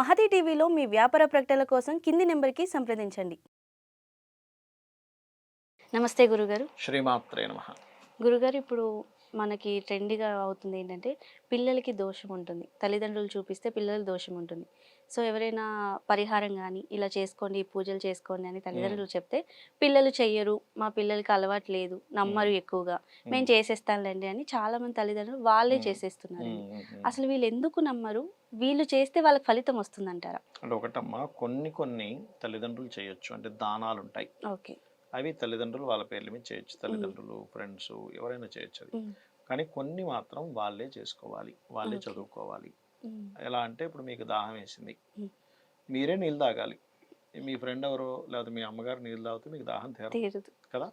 మహతి టీవీలో మీ వ్యాపార ప్రకటనల కోసం కింది నెంబర్కి సంప్రదించండి. నమస్తే గురుగారు. శ్రీమాత్రే నమ. గురుగారు ఇప్పుడు మనకి ట్రెండ్గా అవుతుంది ఏంటంటే పిల్లలకి దోషం ఉంటుంది. తల్లిదండ్రులు చూపిస్తే పిల్లలకి దోషం ఉంటుంది. సో ఎవరైనా పరిహారం కానీ ఇలా చేసుకోండి ఈ పూజలు చేసుకోండి అని తల్లిదండ్రులు చెప్తే పిల్లలు చెయ్యరు. మా పిల్లలకి అలవాటు లేదు. నమ్మరు ఎక్కువగా. మేము చేసేస్తానులేండి అని చాలా మంది తల్లిదండ్రులు వాళ్ళే. చేసేస్తున్నారు. అసలు వీళ్ళు ఎందుకు నమ్మరు? వీళ్ళు చేస్తే వాళ్ళకి ఫలితం వస్తుందంటారా? అంటే ఒకటమ్మా కొన్ని కొన్ని తల్లిదండ్రులు చేయొచ్చు. అంటే దానాలు ఉంటాయి ఓకే. అవి తల్లిదండ్రులు వాళ్ళ పేర్ల మీద చేయొచ్చు. తల్లిదండ్రులు ఫ్రెండ్స్ ఎవరైనా చేయొచ్చు అది. కానీ కొన్ని మాత్రం వాళ్ళే చేసుకోవాలి. వాళ్ళే. చదువుకోవాలి. ఎలా అంటే ఇప్పుడు మీకు దాహం వేసింది. మీరే నీళ్ళు తాగాలి. మీ ఫ్రెండ్ ఎవరో లేకపోతే మీ అమ్మగారు నీళ్ళు తాగితే మీకు దాహం తీరదు. కదా?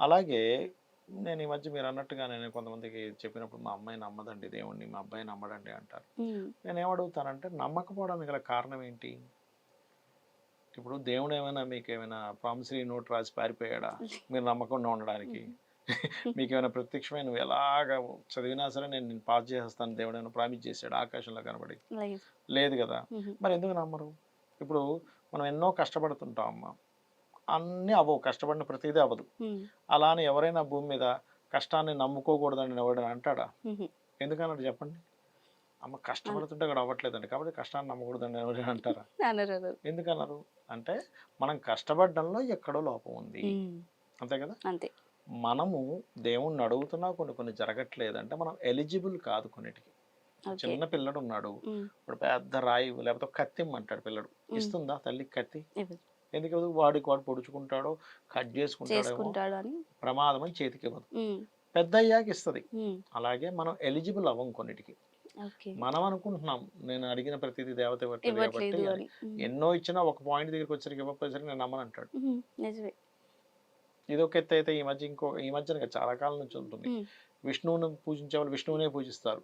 అలాగే నేను ఈ మధ్య మీరు అన్నట్టుగా నేను కొంతమందికి చెప్పినప్పుడు మా అమ్మాయి నమ్మదండి దేవుణ్ణి మా అబ్బాయి నమ్మడండి అంటారు. నేను ఏమడుగుతానంటే నమ్మకపోవడానికి గల కారణం ఏంటి? ఇప్పుడు దేవుడు ఏమైనా మీకు ఏమైనా ప్రామిసరీ నోట్ రాసి పారిపోయాడా? మీరు నమ్మకుండా ఉండడానికి. మీకు ఏమైనా ప్రత్యక్షమైన నువ్వు ఎలాగ చదివినా సరే నేను నేను పాస్ చేసేస్తాను దేవుడు ఏమైనా ప్రామిస్ చేశాడు ఆకాశంలో కనబడి. లేదు. కదా. మరి ఎందుకు నమ్మరు? ఇప్పుడు మనం ఎన్నో కష్టపడుతుంటాం అమ్మ. అన్నీ అవ్వవు. కష్టపడిన ప్రతిదీ అవ్వదు. అలానే ఎవరైనా భూమి మీద కష్టాన్ని నమ్ముకోకూడదని ఎవడని అంటాడా. ఎందుకన్నాడు చెప్పండి? అమ్మ కష్టపడుతుంటే కూడా అవ్వట్లేదండి కాబట్టి కష్టాన్ని నమ్మకూడదని ఎవరైనా అంటారా అనరు. ఎందుకన్నారు అంటే మనం కష్టపడడంలో ఎక్కడో లోపం ఉంది. అంతే కదా అంతే మనము దేవుణ్ణి అడుగుతున్నా కొన్ని కొన్ని జరగట్లేదంటే మనం ఎలిజిబుల్ కాదు కొన్నిటికి చిన్న పిల్లడు ఉన్నాడు. ఇప్పుడు పెద్ద రాయి లేకపోతే కత్తి ఇమ్మంటాడు పిల్లడు. ఇస్తుందా తల్లికి కత్తి. ఎందుకు ఇవ్వదు? వాడికి వాడు పొడుచుకుంటాడో కట్ చేసుకుంటాడు ప్రమాదం అని చేతికి ఇవ్వదు. పెద్ద అయ్యాక ఇస్తుంది. అలాగే మనం ఎలిజిబుల్ అవ్వం కొన్నిటికి మనం అనుకుంటున్నాం నేను అడిగిన ప్రతిదీ దేవత ఇవ్వట్లేదు కాబట్టి. ఎన్నో ఇచ్చినా ఒక పాయింట్ దగ్గరికి వచ్చరికి ఇవ్వకపోయేసరికి నేను నమ్మను అంటాడు. నిజమే. ఇది ఒక ఎత్తు అయితే ఈ మధ్య ఇంకో ఈ మధ్యన చాలా కాలం నుంచి ఉంటుంది. విష్ణువుని పూజించే వాళ్ళు విష్ణువునే పూజిస్తారు.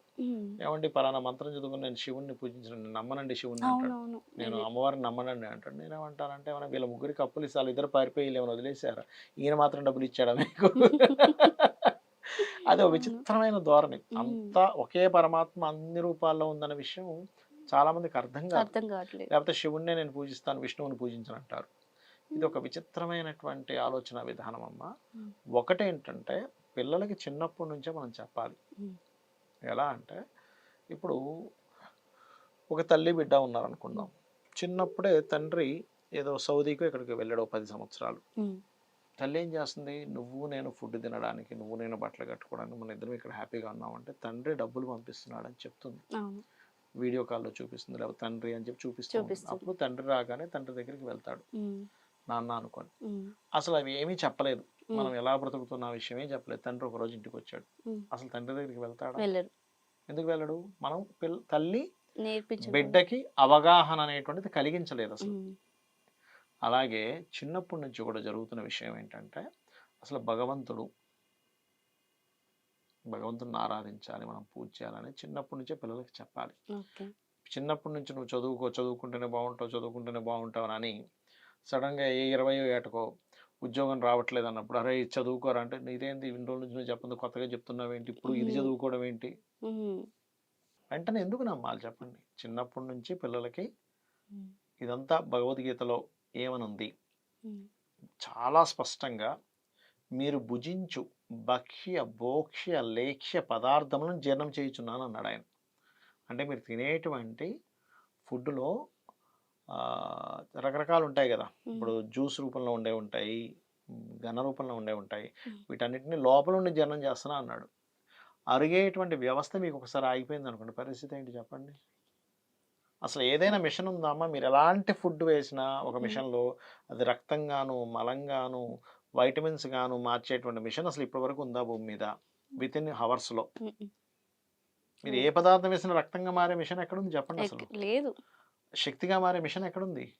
ఏమండి పలానా మంత్రం చదువుకుని నేను శివుణ్ణి పూజించను నేను నమ్మనండి శివుణ్ణి అంటాడు. నేను. అమ్మవారిని నమ్మనండి అంటాడు. నేను ఏమంటానంటే ఏమన్నా వీళ్ళ ముగ్గురికి అప్పులు ఇస్తారు? ఇద్దరు పారిపోయి ఏమైనా వదిలేశారా? ఈయన మాత్రం డబ్బులు ఇచ్చాడా మీకు? అది ఒక విచిత్రమైన ధోరణి. అంతా ఒకే పరమాత్మ అన్ని రూపాల్లో ఉందన్న విషయం చాలా మందికి అర్థం కాదు. అర్థం కావట్లేదు. లేకపోతే శివుణ్ణే నేను పూజిస్తాను విష్ణువుని పూజించను అంటారు ఇది ఒక విచిత్రమైనటువంటి ఆలోచన విధానం అమ్మ. మ్మ్. ఒకటేంటంటే పిల్లలకి చిన్నప్పటి నుంచే మనం చెప్పాలి. ఎలా అంటే ఇప్పుడు ఒక తల్లి బిడ్డ ఉన్నారనుకుందాం. చిన్నప్పుడే తండ్రి ఏదో సౌదీకో ఇక్కడికి వెళ్ళాడు పది సంవత్సరాలు. తల్లి ఏం చేస్తుంది? నువ్వు నేను ఫుడ్ తినడానికి నువ్వు నేను బట్టలు కట్టుకోవడానికి మన ఇద్దరం ఇక్కడ హ్యాపీగా ఉన్నామంటే తండ్రి డబ్బులు పంపిస్తున్నాడు అని చెప్తుంది వీడియో కాల్లో చూపిస్తుంది. లేకపోతే తండ్రి అని చెప్పి చూపిస్తుంది. అప్పుడు తండ్రి రాగానే తండ్రి దగ్గరికి వెళ్తాడు. నాన్న అనుకోని. అసలు అవి ఏమీ చెప్పలేదు. మనం ఎలా బ్రతుకుతున్న విషయం ఏం చెప్పలేదు. తండ్రి ఒక రోజు ఇంటికి వచ్చాడు. అసలు తండ్రి దగ్గరికి వెళ్తాడా? ఎందుకు వెళ్ళడు? మనం తల్లి బిడ్డకి అవగాహన అనేటువంటిది కలిగించలేదు అసలు. అలాగే చిన్నప్పటి నుంచి కూడా జరుగుతున్న విషయం ఏంటంటే అసలు భగవంతుడు భగవంతుడిని ఆరాధించాలి మనం పూజ చేయాలని చిన్నప్పటి నుంచే పిల్లలకి చెప్పాలి చిన్నప్పటి నుంచి నువ్వు చదువుకో చదువుకుంటేనే బాగుంటావు చదువుకుంటేనే బాగుంటావు అని సడన్గా ఏ ఇరవై ఏటకో ఉద్యోగం రావట్లేదు అన్నప్పుడు అరే ఇది చదువుకోరా అంటే ఇదేంటి ఇన్ని రోజుల నుంచి నువ్వు చెప్పండి కొత్తగా చెప్తున్నావు ఏంటి ఇప్పుడు ఇది. చదువుకోవడం ఏంటి. వెంటనే ఎందుకు నమ్మాలి చెప్పండి చిన్నప్పటి నుంచి పిల్లలకి. ఇదంతా భగవద్గీతలో ఏమనుంది. చాలా స్పష్టంగా మీరు భుజించు భక్ష్య భోక్ష్య లేఖ్య పదార్థములను జీర్ణం చేయుచున్నాను అన్నాడు ఆయన. అంటే మీరు తినేటువంటి ఫుడ్లో రకరకాలు ఉంటాయి కదా. ఇప్పుడు జ్యూస్ రూపంలో ఉండే ఉంటాయి ఘన రూపంలో ఉండే ఉంటాయి. వీటన్నిటిని లోపల ఉండి జీర్ణం చేస్తున్నా అన్నాడు. అరిగేటువంటి వ్యవస్థ మీకు ఒకసారి ఆగిపోయింది అనుకోండి పరిస్థితి ఏంటి చెప్పండి? అసలు ఏదైనా మిషన్ ఉందామా మీరు ఎలాంటి ఫుడ్ వేసినా ఒక. మిషన్లో అది రక్తంగాను మలంగాను వైటమిన్స్ గాను మార్చేటువంటి మిషన్ అసలు ఇప్పటి వరకు ఉందా భూమి మీద? విత్ ఇన్ హవర్స్లో. మీరు ఏ పదార్థం వేసినా రక్తంగా మారే మిషన్ ఎక్కడుంది చెప్పండి అసలు. లేదు. శక్తిగా మారే మిషన్ ఎక్కడుంది?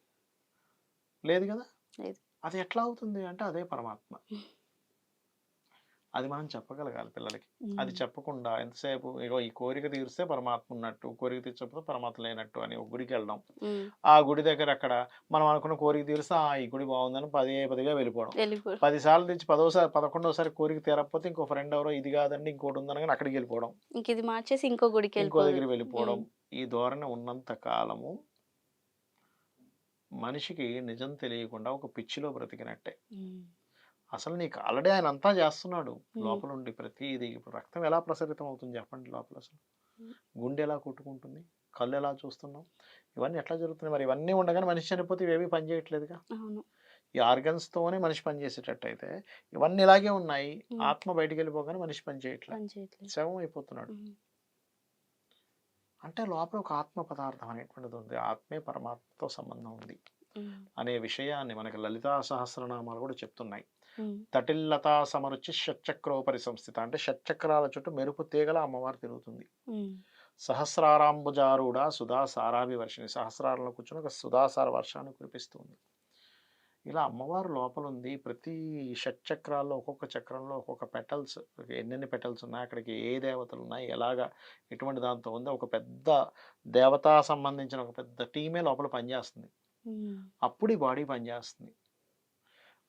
లేదు కదా. అది ఎట్లా అవుతుంది? అంటే అదే పరమాత్మ. అది మనం చెప్పగలగాలి పిల్లలకి. అది. చెప్పకుండా ఎంతసేపు ఇగో ఈ కోరిక తీరిస్తే పరమాత్మ ఉన్నట్టు కోరిక తీర్చకపోతే పరమాత్మ లేనట్టు అని ఒక గుడికి వెళ్ళడం. ఆ గుడి దగ్గర అక్కడ మనం అనుకున్న కోరిక తీరిస్తే ఆ ఈ గుడి బాగుందని పదే పదిగా వెళ్ళిపోవడం. వెళ్ళిపో పది సార్లు తెచ్చి పదోసారి పదకొండోసారి కోరిక తీరకపోతే ఇంకో ఫ్రెండ్ ఎవరో ఇది కాదండి ఇంకోటి ఉందని అక్కడికి వెళ్ళిపోవడం. ఇంక ఇది మార్చేసి ఇంకో గుడికి ఇంకో దగ్గరికి వెళ్ళిపోవడం. ఈ ధోరణి ఉన్నంత కాలము మనిషికి నిజం తెలియకుండా ఒక పిచ్చిలో బ్రతికినట్టే. అసలు నీకు ఆల్రెడీ ఆయన అంతా చేస్తున్నాడు. లోపల ఉండి ప్రతిదీ ఇప్పుడు రక్తం ఎలా ప్రసరితం అవుతుంది చెప్పండి లోపల అసలు. గుండె ఎలా కొట్టుకుంటుంది? కళ్ళు ఎలా చూస్తున్నాం ఇవన్నీ ఎట్లా జరుగుతున్నాయి? మరి ఇవన్నీ ఉండగానే మనిషి చనిపోతే ఇవేవి పని చేయట్లేదుగా? అవును. ఈ organs తోనే మనిషి పని చేసేటట్టు అయితే ఇవన్నీ ఇలాగే ఉన్నాయి. ఆత్మ బయటికి వెళ్ళిపోగానే మనిషి పని చేయట్లేదు. పని చేయట్లేదు. శవం అయిపోతున్నాడు అంటే లోపల ఒక ఆత్మ పదార్థం అనేటువంటిది ఉంది. ఆత్మే పరమాత్మతో సంబంధం ఉంది. అనే విషయాన్ని మనకి లలితా సహస్రనామాలు కూడా చెప్తున్నాయి. తటిల్లతా సమరుచి షట్చక్రోపరి సంస్థిత అంటే షట్చక్రాల చుట్టూ మెరుపు తీగల అమ్మవారు తిరుగుతుంది. సహస్రారాంబుజారుడ సుధా సారాభి వర్షిణి. సహస్రాలలో కూర్చొని ఒక సుధాసార వర్షాన్ని కురిపిస్తుంది. ఇలా అమ్మవారు లోపల ఉంది ప్రతి షట్చక్రాల్లో ఒక్కొక్క చక్రంలో ఒక్కొక్క పెటల్స్ ఎన్నెన్ని పెటల్స్ ఉన్నాయి అక్కడికి ఏ దేవతలు ఉన్నాయి ఎలాగా ఎటువంటి దాంతో ఉందో ఒక పెద్ద దేవతా సంబంధించిన ఒక పెద్ద టీమే లోపల పనిచేస్తుంది. అప్పుడు ఈ బాడీ పనిచేస్తుంది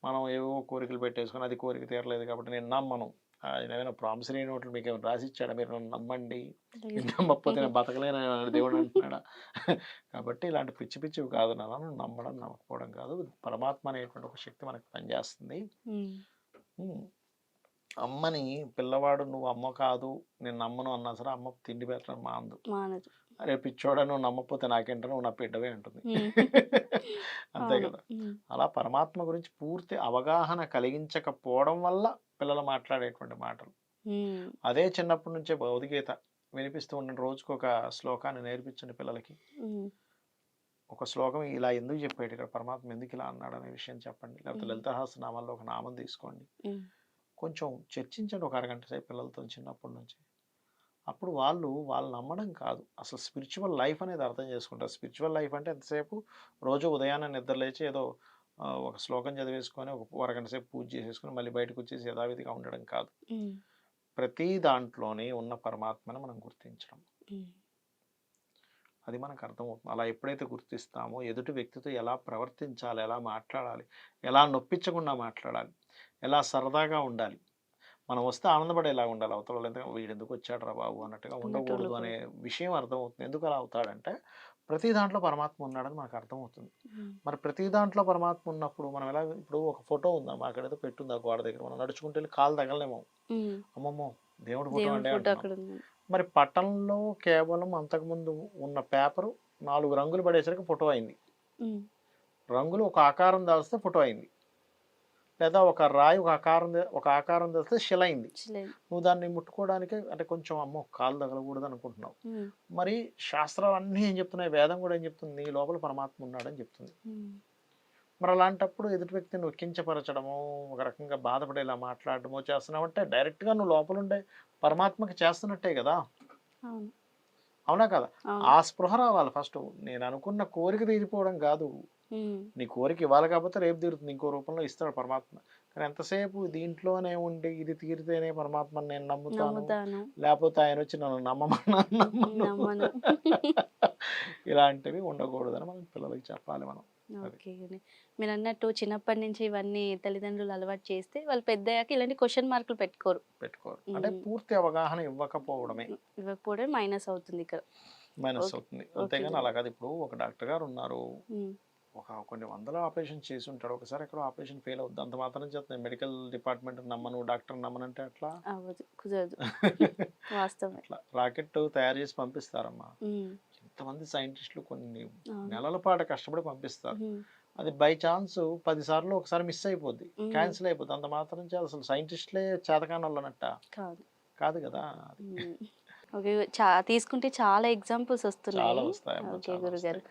మనం ఏవో కోరికలు పెట్టేసుకొని అది కోరిక తీరలేదు కాబట్టి నేను నమ్మను. ఆయన ఏమైనా ప్రామిసరీ నోట్లు మీకు ఏమైనా రాసి ఇచ్చాడా మీరు నన్ను నమ్మండి. నమ్మకపోతే నేను బతకలేను దేవుడు అంటున్నాడా? కాబట్టి ఇలాంటి పిచ్చి పిచ్చివి కాదు నాన్న. నమ్మడం నమ్మకపోవడం కాదు. పరమాత్మ అనేటువంటి ఒక శక్తి మనకు పనిచేస్తుంది. అమ్మని పిల్లవాడు నువ్వు అమ్మ కాదు నేను నమ్మను అన్నా సరే అమ్మ తిండి పెట్టడం మాందు మానదు. అరే పిచ్చోడా నువ్వు నమ్మకపోతే నాకేంటో నువ్వు నా బిడ్డవే అంటుంది. ఉమ్. అంతే. కదా. అలా పరమాత్మ గురించి పూర్తి అవగాహన కలిగించకపోవడం వల్ల పిల్లలు మాట్లాడేటువంటి మాటలు. అదే చిన్నప్పటి నుంచే భౌతికీత వినిపిస్తూ ఉండండి రోజుకు ఒక శ్లోకాన్ని నేర్పించండి పిల్లలకి. ఒక శ్లోకం ఇలా ఎందుకు చెప్పాడు? ఇక్కడ పరమాత్మ ఎందుకు ఇలా అన్నాడు అనే విషయం చెప్పండి. లేకపోతే. లలితహాస నామాల్లో ఒక నామం తీసుకోండి. కొంచెం చర్చించండి ఒక అరగంట సేపు పిల్లలతో చిన్నప్పటి నుంచి. అప్పుడు వాళ్ళు వాళ్ళు నమ్మడం కాదు. అసలు స్పిరిచువల్ లైఫ్ అనేది అర్థం చేసుకుంటారు. స్పిరిచువల్ లైఫ్ అంటే ఎంతసేపు? రోజు ఉదయాన్నే నిద్ర లేచి ఏదో ఒక శ్లోకం చదివేసుకొని ఒక అరగంట సేపు పూజ చేసేసుకొని మళ్ళీ బయటకు వచ్చేసి యథావిధిగా ఉండడం కాదు. ప్రతి దాంట్లోనే ఉన్న పరమాత్మను మనం గుర్తించడం. అది మనకు అర్థమవుతుంది. అలా ఎప్పుడైతే గుర్తిస్తామో ఎదుటి వ్యక్తితో ఎలా ప్రవర్తించాలి ఎలా మాట్లాడాలి ఎలా నొప్పించకుండా మాట్లాడాలి ఎలా సరదాగా ఉండాలి. మనం వస్తే ఆనందపడేలా ఉండాలి. అవతల వాళ్ళు ఎందుకంటే వీడు ఎందుకు వచ్చాడు రా బాబు అన్నట్టుగా ఉండకూడదు అనే విషయం అర్థమవుతుంది. ఎందుకు అలా అవుతాడంటే ప్రతి దాంట్లో పరమాత్మ ఉన్నాడని మనకు అర్థమవుతుంది. మరి ప్రతి దాంట్లో పరమాత్మ ఉన్నప్పుడు మనం ఎలా ఇప్పుడు ఒక ఫోటో ఉందా? మాకడేదో పెట్టుందా గోడ దగ్గర? మనం నడుచుకుంటే వెళ్ళి కాలు తగలనేమో ఉమ్. అమ్మమ్మో దేవుడు ఫోటో అంటే. అక్కడ మరి పటంలో కేవలం అంతకుముందు ఉన్న పేపరు నాలుగు రంగులు పడేసరికి ఫోటో అయింది. రంగులు ఒక ఆకారం దాల్స్తే ఫోటో అయింది. లేదా ఒక రాయి ఒక ఆకారం ఒక ఆకారం దాల్స్తే శిల అయింది చిలేదు. నువ్వు దాన్ని ముట్టుకోవడానికి అంటే కొంచెం అమ్మో కాలు తగలకూడదు అనుకుంటున్నావు. మరి శాస్త్రాలు అన్నీ ఏం చెప్తున్నాయి? వేదం కూడా ఏం చెప్తుంది? నీ లోపల పరమాత్మ ఉన్నాడని చెప్తుంది. మరి అలాంటప్పుడు ఎదుటి వ్యక్తిని నొక్కించపరచడమో ఒక రకంగా బాధపడేలా మాట్లాడడమో చేస్తున్నావు అంటే డైరెక్ట్గా నువ్వు లోపల ఉండే పరమాత్మకి చేస్తున్నట్టే కదా? అవును. కదా? ఆ స్పృహ రావాలి ఫస్ట్. నేను అనుకున్న కోరిక తీరిపోవడం కాదు. నీ కోరిక ఇవ్వాలి కాకపోతే రేపు తీరుతుంది ఇంకో రూపంలో ఇస్తాడు పరమాత్మ. కానీ ఎంతసేపు దీంట్లోనే ఉండి ఇది తీరితేనే పరమాత్మని నేను నమ్ముతాను లేకపోతే ఆయన వచ్చి నన్ను నమ్మమన్నా నమ్మను. ఇలాంటివి ఉండకూడదని మనం పిల్లలకి చెప్పాలి మనం. మీరు అన్నట్టు చిన్నప్పటి నుంచి ఇవన్నీ తల్లిదండ్రులు అలవాటు చేస్తే వాళ్ళు పెద్దయ్యాక ఇలాంటి క్వశ్చన్ మార్కులు పెట్టుకోరు. పెట్టుకోరు. అంటే. పూర్తి అవగాహన ఇవ్వకపోవడమే. ఇవ్వకపోవడం మైనస్ అవుతుంది ఇక్కడ. మైనస్. అవుతుంది. అంతేగాని. అలా కాదు. ఇప్పుడు ఒక డాక్టర్ గారు ఉన్నారు. ఒక కొన్ని వందల ఆపరేషన్ చేసి ఉంటాడు. ఒకసారి ఎక్కడో ఆపరేషన్ ఫెయిల్ అవుద్ది. అంత మాత్రం చేస్తుంది మెడికల్ డిపార్ట్మెంట్ నమ్మను డాక్టర్ నమ్మనంటే అట్లా అవ్వదు. కుదరదు. వాస్తవం అట్లా రాకెట్ తయారు చేసి పంపిస్తారమ్మా. ఉమ్, ఇంతమంది సైంటిస్టులు కొన్ని. నెలల పాటు కష్టపడి పంపిస్తారు. అది బై ఛాన్స్ పది సార్లు ఒకసారి మిస్ అయిపోద్ది. క్యాన్సిల్ అయిపోద్ది. అంత మాత్రం అసలు సైంటిస్టులే చేతకాని వాళ్ళనట్ట కాదు కాదు. ఓకే చా తీసుకుంటే చాలా ఎగ్జాంపుల్స్ వస్తున్నాయి. ఓకే గురుగారు.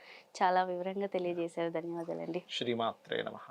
చాలా వివరంగా తెలియజేశారు. ధన్యవాదాలండి. శ్రీమాత్రే నమః.